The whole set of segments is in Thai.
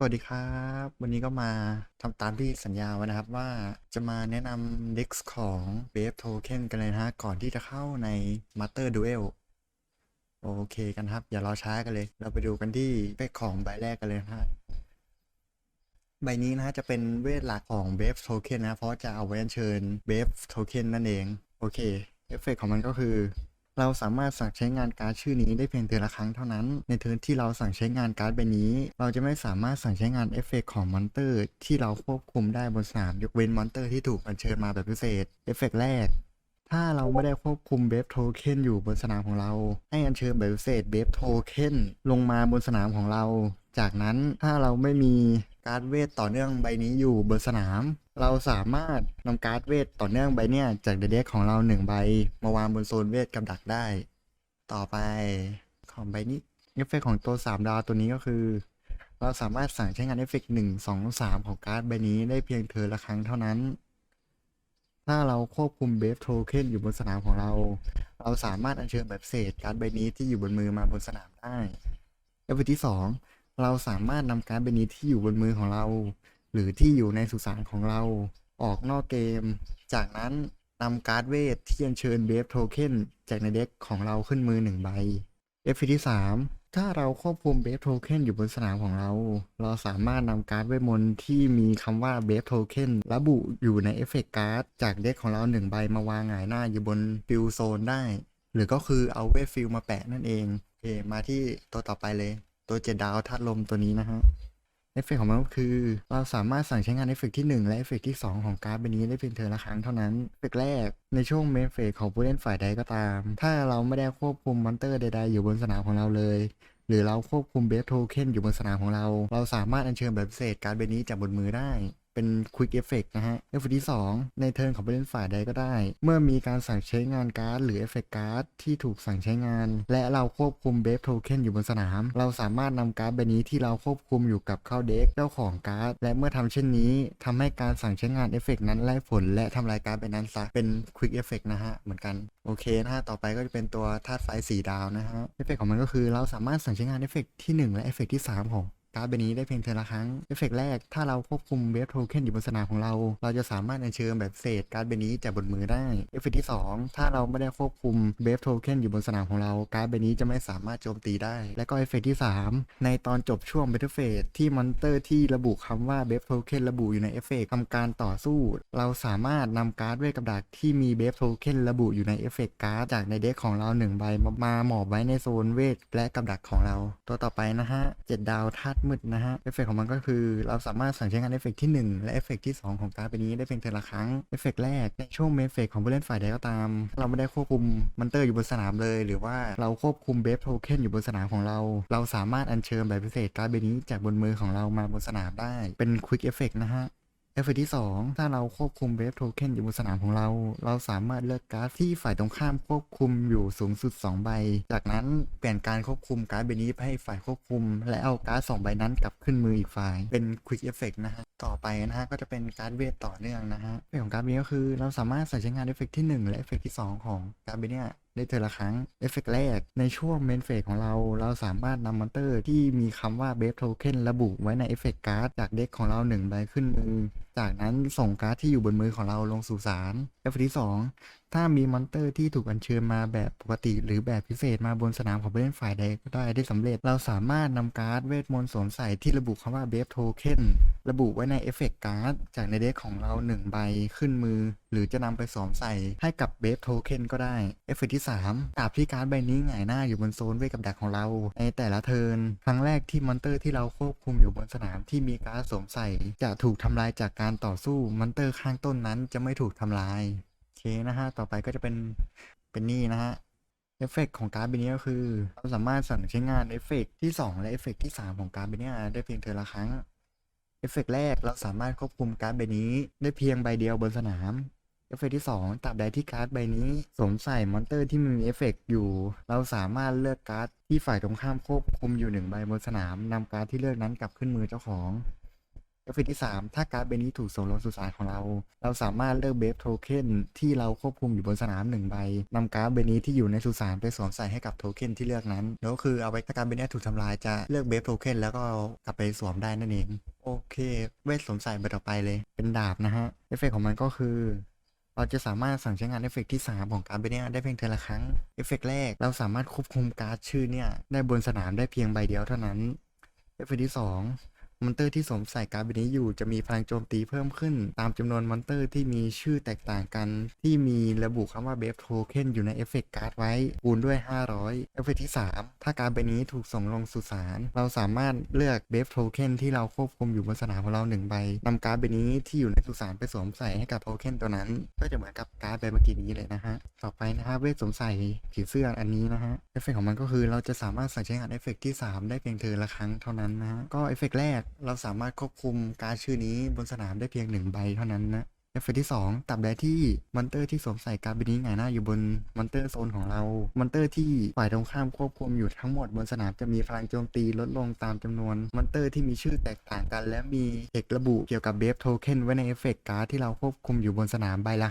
สวัสดีครับ วันนี้ก็มาทำตามที่สัญญาไว้นะครับว่าจะมาแนะนำเด็กของ b a v e Token กันเลยนะฮะ ก่อนที่จะเข้าใน Master Duel โอเคกันครับ อย่ารอช้ากันเลย เราไปดูกันที่เปคของใบแรกกันเลยนะฮะ ใบนี้นะฮะจะเป็นเวทหลักของ b a v e Token นะ เพราะจะเอาไว้เชิญ b a v e Token นั่นเอง โอเค เอฟเฟกต์ของมันก็คือ เราสามารถสั่งใช้งานการ์ดชื่อนี้ได้เพียงเทือนละครั้งเท่านั้น ในเทิร์นที่เราสั่งใช้งานการ์ดใบนี้ เราจะไม่สามารถสั่งใช้งานเอฟเฟกต์ของมอนเตอร์ที่เราควบคุมได้บนสนามยกเว้นมอนเตอร์ที่ถูกอัญเชิญมาแบบพิเศษ เอฟเฟกต์แรกถ้าเราไม่ได้ควบคุมเบฟโทเค็นอยู่บนสนามของเรา ให้อัญเชิญแบบพิเศษเบฟโทเค็นลงมาบนสนามของเรา จากนั้นถ้าเราไม่มีการ์ดเวทต่อเนื่องใบนี้อยู่บนสนาม เราสามารถนำการ์ดเวทต่อเนื่องใบเนี้ยจากเด็กของเราหนึ่งใบ มาวางบนโซนเวทกับดักได้ ต่อไปของใบนี้เอฟเฟกต์ของตัว 3 ดาวตัวนี้ก็คือ เราสามารถสั่งใช้งานเอฟเฟกต์หนึ่งสองสามของการ์ดใบนี้ได้เพียงเธอละครั้งเท่านั้น ถ้าเราควบคุมเบฟโทเค็นอยู่บนสนามของเรา เราสามารถอัญเชิญแบบเศษการ์ดใบนี้ที่อยู่บนมือมาบนสนามได้เอฟเฟกที่ 2 เราสามารถนำการ์ดใบนี้ที่อยู่บนมือของเรา หรือที่อยู่ในสุสานของเราออกนอกเกม จากนั้นนำการ์ดเวทที่อัญเชิญเบฟโทเค็นจากในเด็กของเราขึ้นมือหนึ่งใบเอฟเฟกต์ที่3ถ้าเราควบคุมเบฟโทเค็นอยู่บนสนามของเรา เราสามารถนำการ์ดเวทมนต์ที่มีคำว่าเบฟโทเค็นระบุอยู่ในเอฟเฟกต์การ์ดจากเด็กของเราหนึ่งใบมาวางหงายหน้าอยู่บนฟิลโซนได้ หรือก็คือเอาเวทฟิลมาแปะนั่นเองโอเคมาที่ตัวต่อไปเลย ตัวเจ็ดดาวธาตุลมตัวนี้นะฮะ อฟเฟกต์ของมันก็คือ เราสามารถสั่งใช้งานเอฟเฟกต์ที่ 1 และเอฟเฟกต์ที่ 2 ของการ์ดใบนี้ได้เพียงเทอละครั้งเท่านั้นเอฟเฟกแรกในช่วงเมนเฟสของผู้เล่นฝ่ายใดก็ตาม ถ้าเราไม่ได้ควบคุมมอนเตอร์ใดๆ อยู่บนสนามของเราเลย หรือเราควบคุมเบสโทเค็นอยู่บนสนามของเรา เราสามารถอัญเชิญแบบพิเศษการ์ดใบนี้จากบนมือได้ เป็น Quick Effect นะฮะเอฟเฟกที่ 2 ในเทิร์นของผู้เล่นฝ่ายใดก็ได้ เมื่อมีการสั่งใช้งานการ์ดหรือเอฟเฟกการ์ดที่ถูกสั่งใช้งาน และเราควบคุมเบฟโทเค็นอยู่บนสนาม เราสามารถนำการ์ดใบนี้ที่เราควบคุมอยู่กับเข้าเด็กเจ้าของการ์ดและเมื่อทำเช่นนี้ทำให้การสั่งใช้งานเอฟเฟกนั้นไล่ผล และทำลายการ์ดใบนั้นซะเป็น Quick Effect นะฮะเหมือนกันโอเคนะฮะต่อไปก็จะเป็นตัวธาตุไฟสีดาวนะฮะเอฟเฟกของมันก็คือเราสามารถสั่งใช้งานเอฟเฟกที่ 1 และเอฟเฟกที่ 3 ของ การ์ดใบนี้ได้เพียงเทละครั้ง เอฟเฟกต์แรก ถ้าเราควบคุมเวฟโทเค็นอยู่บนสนามของเรา เราจะสามารถอัญเชิญแบบเศษการ์ดใบนี้จากบนมือได้ เอฟเฟกต์ที่ 2 ถ้าเราไม่ได้ควบคุมเวฟโทเค็นอยู่บนสนามของเรา การ์ดใบนี้จะไม่สามารถโจมตีได้ และก็เอฟเฟกต์ที่ 3 ในตอนจบช่วงเบทเฟสที่มอนเตอร์ที่ระบุคำว่าเบฟโทเค็นระบุอยู่ในเอฟเฟกต์ทำการต่อสู้ เราสามารถนำการ์ดเวทกับดักที่มีเบฟโทเค็นระบุอยู่ในเอฟเฟกต์การ์ดจากในเด็กของเราหนึ่งใบมาหมอบไว้ในโซนเวทและกับดักของเรา ตัวต่อไปนะฮะเจ็ดดาวธาตุมืดนะฮะเอฟเฟกต์ของมันก็คือเราสามารถสั่งใช้งานเอฟเฟกต์ที่ 1 และเอฟเฟกต์ที่ 2 ของการ์ดใบนี้ได้เพียงแต่ละครั้งเอฟเฟกต์แรกในช่วงเมนเฟกของผู้เล่นฝ่ายใดก็ตาม เราไม่ได้ควบคุมมันเตอร์อยู่บนสนามเลย หรือว่าเราควบคุมเบฟโทเค็นอยู่บนสนามของเรา เราสามารถอัญเชิญแบบพิเศษการ์ดใบนี้จากบนมือของเรามาบนสนามได้เป็นควิกเอฟเฟกต์นะฮะ เอฟเฟกต์ที่2ถ้าเราควบคุมเวฟโทเค็นอยู่บนสนามของเรา เราสามารถเลือกการ์ดที่ฝ่ายตรงข้ามควบคุมอยู่สูงสุด 2 ใบ จากนั้นเปลี่ยนการควบคุมการ์ดใบนี้ให้ฝ่ายควบคุม และเอาการ์ดสองใบนั้นกลับขึ้นมืออีกฝ่าย เป็นควิกเอฟเฟกต์นะฮะ ต่อไปนะฮะก็จะเป็นการ์ดเวทต่อเนื่องนะฮะเรื่องของการ์ดนี้ก็คือเราสามารถใส่ใช้งานเอฟเฟกต์ที่ 1 และเอฟเฟกต์ที่ 2 ของการ์ดใบนี้ได้เทอละครั้งเอฟเฟกต์แรก ในช่วงเมนเฟสของเรา เราสามารถนำมอนเตอร์ที่มีคำว่าเบฟโทเค็นระบุไว้ในเอฟเฟกต์การ์ดจากเด็กของเรา1ใบขึ้นมือ จากนั้นส่งการ์ดที่อยู่บนมือของเราลงสู่สารเอฟเฟกต์ที่ 2 ถ้ามีมอนเตอร์ที่ถูกอัญเชิญมาแบบปกติ หรือแบบพิเศษมาบนสนามของผู้เล่นฝ่ายใดก็ได้ได้สำเร็จ เราสามารถนำการ์ดเวทมนต์สวมใส่ที่ระบุคำว่าเบฟโทเค็นระบุไว้ในเอฟเฟกต์การ์ดจากในเด็กของเรา 1 ใบขึ้นมือ หรือจะนำไปสวมใส่ให้กับเบฟโทเค็นก็ได้เอฟเฟกต์ที่3ตราบที่การ์ดใบนี้หงายหน้าอยู่บนโซนเวทกับดักของเรา ในแต่ละเทิร์นครั้งแรกที่มอนเตอร์ที่เราควบคุมอยู่บนสนามที่มีการ์ดสวมใส่จะถูกทำลายจากการการต่อสู้มอนเตอร์ข้างต้นนั้นจะไม่ถูกทำลายโอเคนะฮะ ต่อไปก็จะเป็นเป็นนี่นะฮะเอฟเฟกต์ของการ์ดใบนี้ก็คือเราสามารถสั่งใช้งานเอฟเฟกต์ที่ 2 และเอฟเฟกต์ที่ 3 ของการ์ดใบนี้ได้เพียงเทอละครั้งเอฟเฟกต์แรกเราสามารถควบคุมการ์ดใบนี้ได้เพียงใบเดียวบนสนามเอฟเฟกต์ที่ 2ตราบใดที่การ์ดใบนี้สวมใส่มอนเตอร์ที่มีเอฟเฟกต์อยู่ เราสามารถเลือกการ์ดที่ฝ่ายตรงข้ามควบคุมอยู่หนึ่งใบบนสนามนำการ์ดที่เลือกนั้นกลับขึ้นมือเจ้าของ เอฟเฟกต์ที่3ถ้าการ์ดใบนี้ถูกส่งลงสู่สารของเรา เราสามารถเลือกเบฟโทเค็นที่เราควบคุมอยู่บนสนามหนึ่งใบนำการ์ดใบนี้ที่อยู่ในสุสานไปสวมใส่ให้กับโทเค็นที่เลือกนั้นแล้วก็คือเอาไว้ถ้าการ์ดใบนี้ถูกทำลายจะเลือกเบฟโทเค็นแล้วก็กลับไปสวมได้นั่นเอง โอเค เวทสวมใส่ใบต่อไปเลย เป็นดาบนะฮะ เอฟเฟกต์ของมันก็คือเราจะสามารถสั่งใช้งานเอฟเฟกต์ที่ 3 ของการ์ดใบเนี้ยได้เพียงเทละครั้ง เอฟเฟกต์แรกเราสามารถควบคุมการ์ดชื่อเนี่ยได้บนสนามได้เพียงใบเดียวเท่านั้น เอฟเฟกต์ที่ 2 มอนเตอร์ที่สวมใส่การ์ดใบนี้อยู่จะมีพลังโจมตีเพิ่มขึ้น ตามจำนวนมอนเตอร์ที่มีชื่อแตกต่างกัน ที่มีระบุคำว่าเบฟโทเค็นอยู่ในเอฟเฟกต์การ์ดไว้คูณด้วย 500 เอฟเฟกต์ที่ 3 ถ้าการ์ดใบนี้ถูกส่งลงสู่สารเราสามารถเลือกเบฟโทเค็นที่เราควบคุมอยู่บนสนามของเราหนึ่งใบนำการ์ดใบนี้ที่อยู่ในสุสานไปสวมใส่ให้กับโทเค็นตัวนั้น ก็จะเหมือนกับการ์ดใบเมื่อกี้นี้เลยนะฮะต่อไปนะฮะเวทสวมใส่ผีเสื้ออันนี้นะฮะเอฟเฟกต์ของมันก็คือเราจะสามารถสั่งใช้งานเอฟเฟกต์ที่ 3 ได้เพียงเธอละครั้งเท่านั้นนะฮะก็เอฟเฟกแรกเราสามารถควบคุมการชื่อนี้บนสนามได้เพียงหนึ่งใบเท่านั้นนะเอฟเฟกต์ที่ 2ตับใดที่มอนเตอร์ที่สวมใส่การ์ดใบนี้หงหน้าอยู่บนมอนเตอร์โซนของเรา มอนเตอร์ที่ฝ่ายตรงข้ามควบคุมอยู่ทั้งหมดบนสนามจะมีพลังโจมตีลดลงตามจำนวนมอนเตอร์ที่มีชื่อแตกต่างกัน และมีเอกระบุเกี่ยวกับเบฟโทเค็นไว้ในเอฟเฟกต์การ์ดที่เราควบคุมอยู่บนสนามใบละ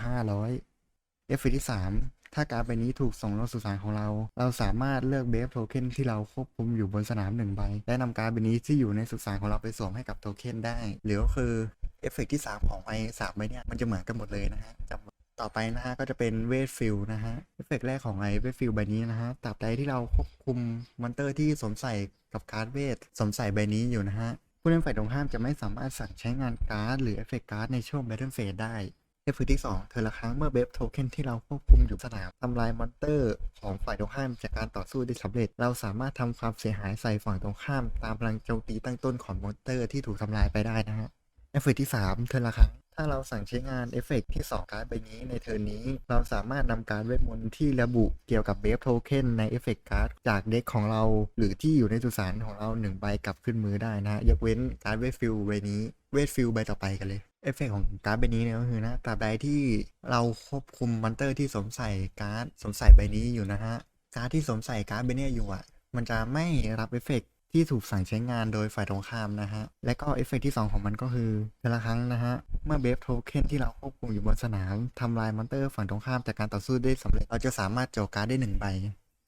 500เอฟเฟกต์ที่ 3 ถ้าการ์ดใบนี้ถูกส่งลงสู่สารของเรา เราสามารถเลือกเบฟโทเค็นที่เราควบคุมอยู่บนสนามหนึ่งใบ และนำการ์ดใบนี้ที่อยู่ในสุสานของเราไปสวมให้กับโทเค็นได้ หรือก็คือเอฟเฟกต์ที่ 3 ของไอ้สามใบเนี่ยมันจะเหมือนกันหมดเลยนะฮะจำต่อไปนะฮะก็จะเป็นเวทฟิลนะฮะเอฟเฟกต์แรกของไอ้เวทฟิลใบนี้นะฮะตราบใดที่เราควบคุมมอนเตอร์ที่สวมใส่กับการ์ดเวทสวมใส่ใบนี้อยู่นะฮะผู้เล่นฝ่ายตรงข้ามจะไม่สามารถสั่งใช้งานการ์ดหรือเอฟเฟกต์การ์ดในช่วง Battle Phase ได้ ต์ที่ 2 เธอละครั้งเมื่อเบฟโทเค็นที่เราควบคุมอยู่สนามทำลายมอนเตอร์ของฝ่ายตรงข้ามจากการต่อสู้ได้สำเร็จ เราสามารถทำความเสียหายใส่ฝั่งตรงข้าม ตามพลังโจมตีตั้งต้นของมอนเตอร์ที่ถูกทำลายไปได้นะฮะเอฟเฟกที่ 3 เธอละครั้งถ้าเราสั่งใช้งานเอฟเฟกต์ที่ 2 การ์ดใบนี้ในเทิร์นนี้ เราสามารถนำการเวทมนต์ที่ระบุเกี่ยวกับเบฟโทเค็นในเอฟเฟกต์การ์ดจากเด็กของเรา หรือที่อยู่ในสุสานของเรา1ใบกลับขึ้นมือได้นะฮะยกเว้นการ์ดเวทฟิลใบนี้เวทฟิลใบต่อไปกันเลย เอฟเฟกต์ของการ์ดใบนี้เนี่ยก็คือนะตราบใดที่เราควบคุมมอนเตอร์ที่สวมใส่การ์ดสวมใส่ใบนี้อยู่นะฮะ การ์ดที่สวมใส่การ์ดใบนี้อยู่อะ มันจะไม่รับเอฟเฟกต์ที่ถูกสั่งใช้งานโดยฝ่ายตรงข้ามนะฮะ และก็เอฟเฟกต์ที่ 2 ของมันก็คือแต่ละครั้งนะฮะ เมื่อเบฟโทเค็นที่เราควบคุมอยู่บนสนามทำลายมอนเตอร์ฝั่งตรงข้ามจากการต่อสู้ได้สำเร็จ เราจะสามารถโจการ์ดได้หนึ่งใบ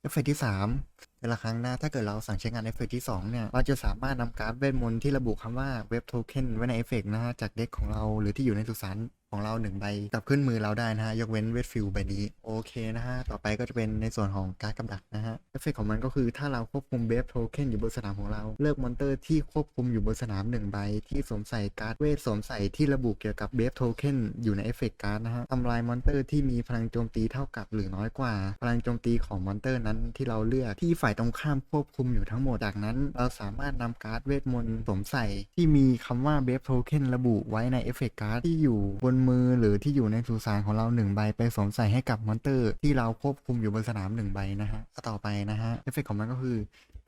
เอฟเฟกต์ที่ 3 แต่ละครั้งหน้าถ้าเกิดเราสั่งใช้งานเอฟเฟกต์ที่ 2 เนี่ย เราจะสามารถนำการ์ดเวทมนต์ที่ระบุคำว่าเว็บโทเค็นไว้ในเอฟเฟกต์นะฮะจากเด็กของเราหรือที่อยู่ในสุสาน ของเราหนึ่งใบกลับขึ้นมือเราได้นะฮะ ยกเว้นเวทฟิลใบนี้ โอเคนะฮะ ต่อไปก็จะเป็นในส่วนของการ์ดกำดักนะฮะเอฟเฟกต์ของมันก็คือถ้าเราควบคุมเบฟโทเค็นอยู่บนสนามของเรา เลือกมอนเตอร์ที่ควบคุมอยู่บนสนามหนึ่งใบ ที่สวมใส่การ์ดเวทสวมใส่ที่ระบุเกี่ยวกับเบฟโทเค็นอยู่ในเอฟเฟกต์การ์ดนะฮะทำลายมอนเตอร์ที่มีพลังโจมตีเท่ากับหรือน้อยกว่า พลังโจมตีของมอนเตอร์นั้นที่เราเลือกที่ฝ่ายตรงข้ามควบคุมอยู่ทั้งหมดจากนั้น เราสามารถนำการ์ดเวทมนต์สวมใส่ที่มีคำว่าเบฟโทเค็นระบุไว้ในเอฟเฟกการ์ดที่อยู่บนมือหรือที่อยู่ในสุสานของเราหนึ่งใบไปสวมใส่ให้กับมอนเตอร์ ที่เราควบคุมอยู่บนสนามหนึ่งใบนะฮะต่อไปนะฮะเอฟเฟกของมันก็คือ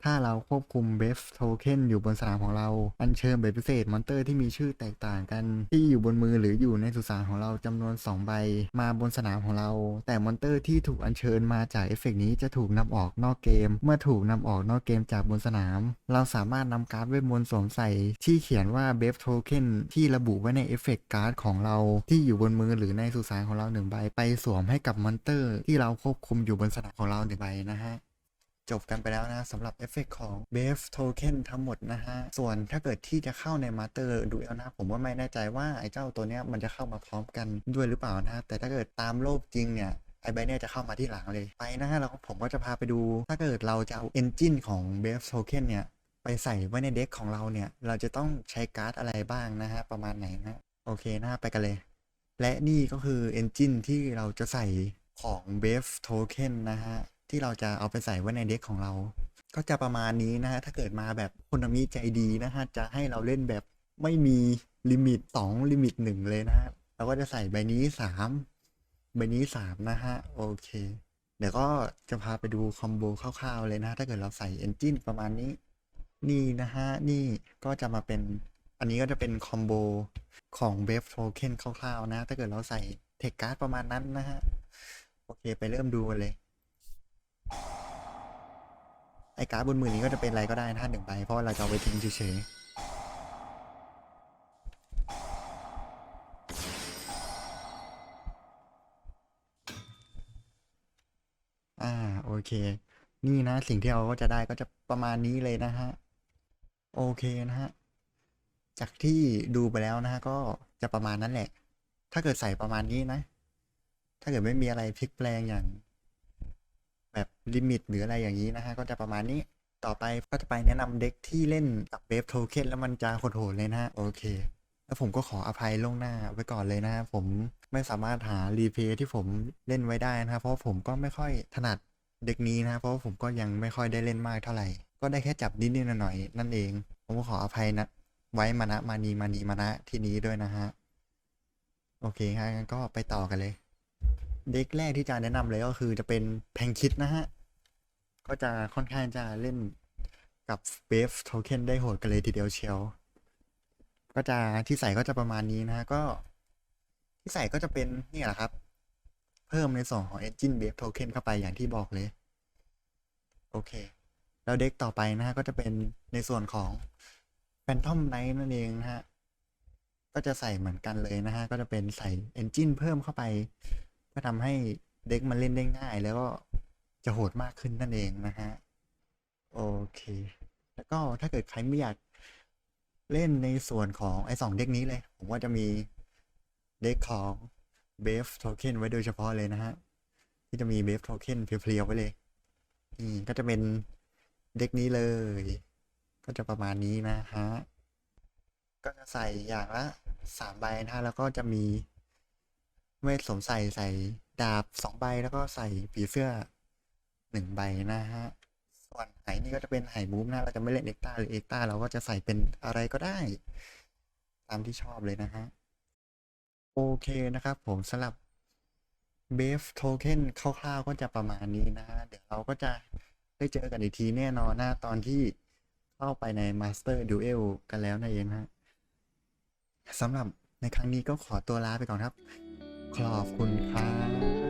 ถ้าเราควบคุมเบฟโทเค็นอยู่บนสนามของเรา อัญเชิญใบพิเศษมอนเตอร์ที่มีชื่อแตกต่างกัน ที่อยู่บนมือหรืออยู่ในสุสานของเราจำนวน 2 ใบ มาบนสนามของเรา แต่มอนเตอร์ที่ถูกอัญเชิญมาจากเอฟเฟกนี้จะถูกนำออกนอกเกม เมื่อถูกนำออกนอกเกมจากบนสนาม เราสามารถนำการ์ดเวทมนต์สวมใส่ ที่เขียนว่าเบฟโทเค็นที่ระบุไว้ในเอฟเฟกต์การ์ดของเราที่อยู่บนมือหรือในสุสานของเราหนึ่งใบไปสวมให้กับมอนเตอร์ ที่เราควบคุมอยู่บนสนามของเราหนึ่งใบนะฮะ จบกันไปแล้วนะสำหรับเอฟเฟกของ b a f Token ทั้งหมดนะฮะ ส่วนถ้าเกิดที่จะเข้าใน Master Duel นะ ผมว่าไม่แน่ใจว่าไอ้เจ้าตัวเนี้ยมันจะเข้ามาพร้อมกันด้วยหรือเปล่านะ แต่ถ้าเกิดตามโลกจริงเนี่ยไอ้บเนี่ยจะเข้ามาที่หลังเลย ไปนะฮะแล้วผมก็จะพาไปดู ถ้าเกิดเราจะเอา Engine ของ b a f Token เนี่ยไปใส่ไว้ในเด็กของเราเนี่ย เราจะต้องใช้การ์ดอะไรบ้างนะฮะ ประมาณไหนนะ โอเคนะฮะไปกันเลย และนี่ก็คือ Engine ที่เราจะใส่ของ b a f Token นะฮะ ที่เราจะเอาไปใส่ไว้ในเด็กของเรา ก็จะประมาณนี้นะฮะ ถ้าเกิดมาแบบคนมีใจดีนะฮะ จะให้เราเล่นแบบไม่มีลิมิต2ลิมิต1เลยนะฮะเราก็จะใส่ใบนี้ 3 ใบนี้ 3 นะฮะ โอเค เดี๋ยวก็จะพาไปดูคอมโบคร่าวๆเลยนะ ถ้าเกิดเราใส่ Engine ประมาณนี้ นี่นะฮะ นี่ก็จะมาเป็น อันนี้ก็จะเป็นคอมโบของ b a f Token คร่าวๆนะ ถ้าเกิดเราใส่เทคการ์ดประมาณนั้นนะฮะ โอเค ไปเริ่มดูกันเลย อ้การ์ดบนมือนี้ก็จะเป็นอะไรก็ได้ท่านหนึ่งไปเพราะเราจะเอาไปทิ้งเฉยๆอ่าโอเค นี่นะสิ่งที่เราก็จะได้ก็จะประมาณนี้เลยนะฮะ โอเคนะฮะ จากที่ดูไปแล้วนะฮะก็จะประมาณนั้นแหละ ถ้าเกิดใส่ประมาณนี้นะ ถ้าเกิดไม่มีอะไรพลิกแปลงอย่าง แบบลิมิตหรืออะไรอย่างนี้นะฮะก็จะประมาณนี้ต่อไปก็จะไปแนะนำเด็กที่เล่นกับเวฟโทเค็นแล้วมันจะโหดๆเลยนะฮะโอเค แล้วผมก็ขออภัยล่วงหน้าไว้ก่อนเลยนะฮะผมไม่สามารถหารีเพย์ที่ผมเล่นไว้ได้นะครับเพราะผมก็ไม่ค่อยถนัดเด็กนี้นะเพราะผมก็ยังไม่ค่อยได้เล่นมากเท่าไหร่ ก็ได้แค่จับนิดๆหน่อยนั่นเอง ผมก็ขออภัยนะไว้มานะมานีมานีมานะที่นี้ด้วยนะฮะโอเคครับงั้นก็ไปต่อกันเลย เด็กแรกที่จะแนะนำเลยก็คือจะเป็นแพงคิดนะฮะ ก็จะค่อนข้างจะเล่นกับเวฟโทเค็นได้โหดกันเลยทีเดียวเชียว ก็จะที่ใส่ก็จะประมาณนี้นะฮะ ก็ที่ใส่ก็จะเป็นนี่แหละครับ เพิ่มในส่วนของ Engine Wave Token เข้าไปอย่างที่บอกเลย โอเค แล้วเด็กต่อไปนะฮะ ก็จะเป็นในส่วนของ Phantom Knight นั่นเองนะฮะ ก็จะใส่เหมือนกันเลยนะฮะ ก็จะเป็นใส่ Engine เพิ่มเข้าไป ก็ทำให้เด็กมันเล่นได้ง่าย แล้วก็จะโหดมากขึ้นนั่นเองนะฮะ โอเค แล้วก็ถ้าเกิดใครไม่อยากเล่นในส่วนของไอ้สองเด็กนี้เลย ผมว่าจะมีเด็กของ b a v e Token ไว้โดยเฉพาะเลยนะฮะ ที่จะมี b a v e Token เพียวๆไว้เลยนี่ก็จะเป็นเด็กนี้เลย ก็จะประมาณนี้นะฮะ ก็จะใส่อย่างละสามใบนะฮะ แล้วก็จะมี เวทสวมใส่ใส่ดาบสองใบแล้วก็ใส่ผีเสื้อหนึ่งใบนะฮะ ส่วนไหนี่ก็จะเป็นไหมูฟนะ เราจะไม่เล่นเอ็กตาหรือเอ็กตาเราก็จะใส่เป็นอะไรก็ได้ ตามที่ชอบเลยนะฮะ โอเคนะครับผมสำหรับ b a v e Token คร่าวๆก็จะประมาณนี้นะฮะ เดี๋ยวเราก็จะได้เจอกันอีกทีแน่นอนนะตอนที่เข้าไปใน Master Duel กันแล้วนั่นเองนะฮะสำหรับในครั้งนี้ก็ขอตัวลาไปก่อนครับ ขอบคุณครับ